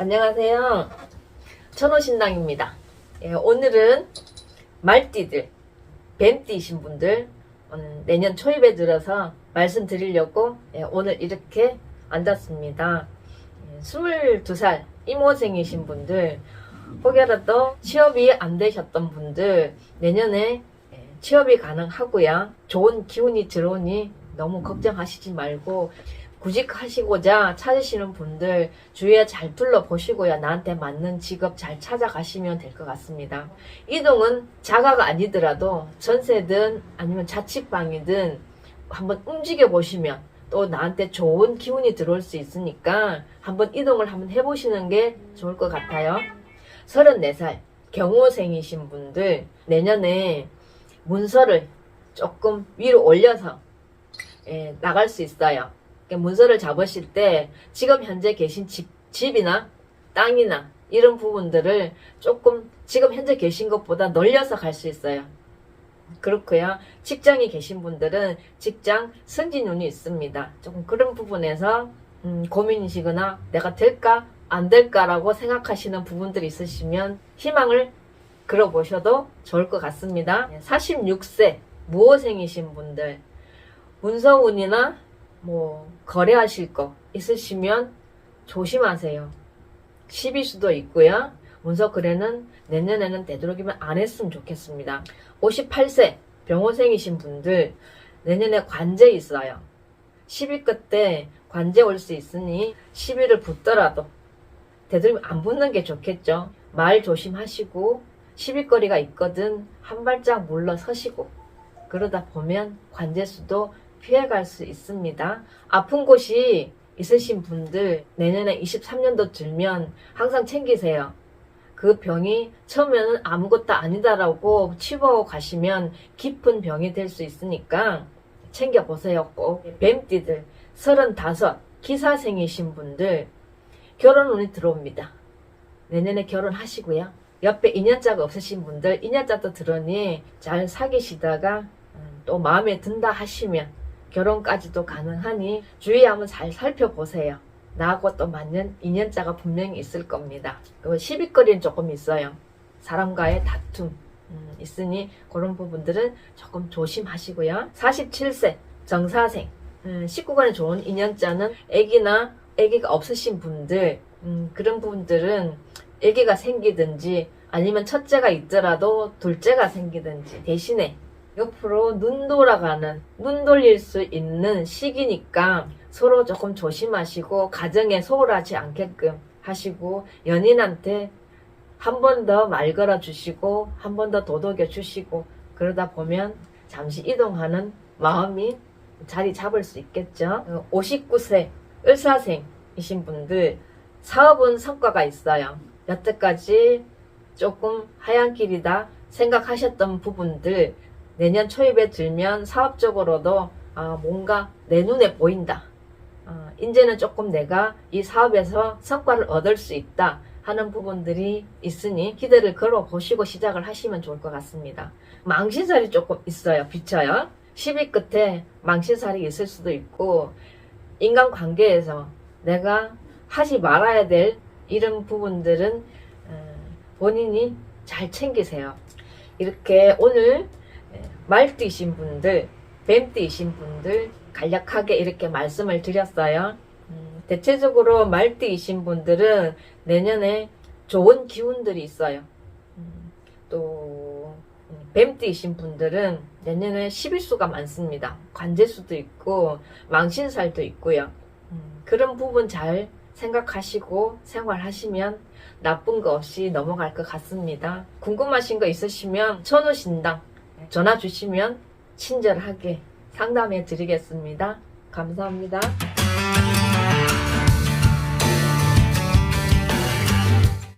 안녕하세요. 천호신당입니다. 예, 오늘은 말띠들, 뱀띠이신 분들 음, 내년 초입에 들어서 말씀드리려고 예, 오늘 이렇게 앉았습니다. 예, 22살 이모생이신 분들 혹여라도 취업이 안 되셨던 분들 내년에 예, 취업이 가능하고요. 좋은 기운이 들어오니 너무 걱정하시지 말고 구직하시고자 찾으시는 분들 주위에 잘 둘러보시고요. 나한테 맞는 직업 잘 찾아가시면 될 것 같습니다. 이동은 자가가 아니더라도 전세든 아니면 자취방이든 한번 움직여 보시면 또 나한테 좋은 기운이 들어올 수 있으니까 한번 이동을 한번 해보시는 게 좋을 것 같아요. 34살 경호생이신 분들 내년에 문서를 조금 위로 올려서 예, 나갈 수 있어요. 문서를 잡으실 때 지금 현재 계신 집, 집이나 땅이나 이런 부분들을 조금 지금 현재 계신 것보다 넓려서 갈 수 있어요. 그렇고요. 직장에 계신 분들은 직장 승진운이 있습니다. 조금 그런 부분에서 음, 고민이시거나 내가 될까 안 될까라고 생각하시는 부분들이 있으시면 희망을 걸어보셔도 좋을 것 같습니다. 46세 무호생이신 분들 문서운이나 뭐 거래하실 거 있으시면 조심하세요. 10일 수도 있고요. 문서 거래는 내년에는 되도록이면 안 했으면 좋겠습니다. 58세 병호생이신 분들 내년에 관제 있어요. 10일 끝에 관제 올 수 있으니 10일을 붙더라도 되도록이면 안 붙는 게 좋겠죠. 말 조심하시고 10일 거리가 있거든 한 발짝 물러서시고 그러다 보면 관제수도 피해갈 수 있습니다. 아픈 곳이 있으신 분들 내년에 23년도 들면 항상 챙기세요. 그 병이 처음에는 아무것도 아니다라고 치부하고 가시면 깊은 병이 될 수 있으니까 챙겨보세요 꼭. 뱀띠들 35 기사생이신 분들 결혼 운이 들어옵니다. 내년에 결혼하시고요. 옆에 인연자가 없으신 분들 인연자도 들으니 잘 사귀시다가 음, 또 마음에 든다 하시면 결혼까지도 가능하니 주위에 한번 잘 살펴보세요. 나하고 또 맞는 인연자가 분명히 있을 겁니다. 그리고 시비거리는 조금 있어요. 사람과의 다툼 음, 있으니 그런 부분들은 조금 조심하시고요. 47세 정사생 음, 19간에 좋은 인연자는 아기나 아기가 없으신 분들 음, 그런 분들은 아기가 생기든지 아니면 첫째가 있더라도 둘째가 생기든지 대신에 옆으로 눈 돌아가는 눈 돌릴 수 있는 시기니까 서로 조금 조심하시고 가정에 소홀하지 않게끔 하시고 연인한테 한 번 더 말 걸어 주시고 한 번 더 도덕여 주시고 그러다 보면 잠시 이동하는 마음이 자리 잡을 수 있겠죠. 59세 을사생이신 분들 사업은 성과가 있어요. 여태까지 조금 하얀 길이다 생각하셨던 부분들 내년 초입에 들면 사업적으로도 아, 뭔가 내 눈에 보인다. 아, 이제는 조금 내가 이 사업에서 성과를 얻을 수 있다 하는 부분들이 있으니 기대를 걸어 보시고 시작을 하시면 좋을 것 같습니다. 망신살이 조금 있어요. 비쳐요. 10위 끝에 망신살이 있을 수도 있고 인간관계에서 내가 하지 말아야 될 이런 부분들은 어, 본인이 잘 챙기세요. 이렇게 오늘 말띠이신 분들, 뱀띠이신 분들 간략하게 이렇게 말씀을 드렸어요. 음, 대체적으로 말띠이신 분들은 내년에 좋은 기운들이 있어요. 음, 또 음, 뱀띠이신 분들은 내년에 11수가 많습니다. 관제수도 있고 망신살도 있고요. 음, 그런 부분 잘 생각하시고 생활하시면 나쁜 거 없이 넘어갈 것 같습니다. 궁금하신 거 있으시면 천우신당 전화 주시면 친절하게 상담해 드리겠습니다. 감사합니다.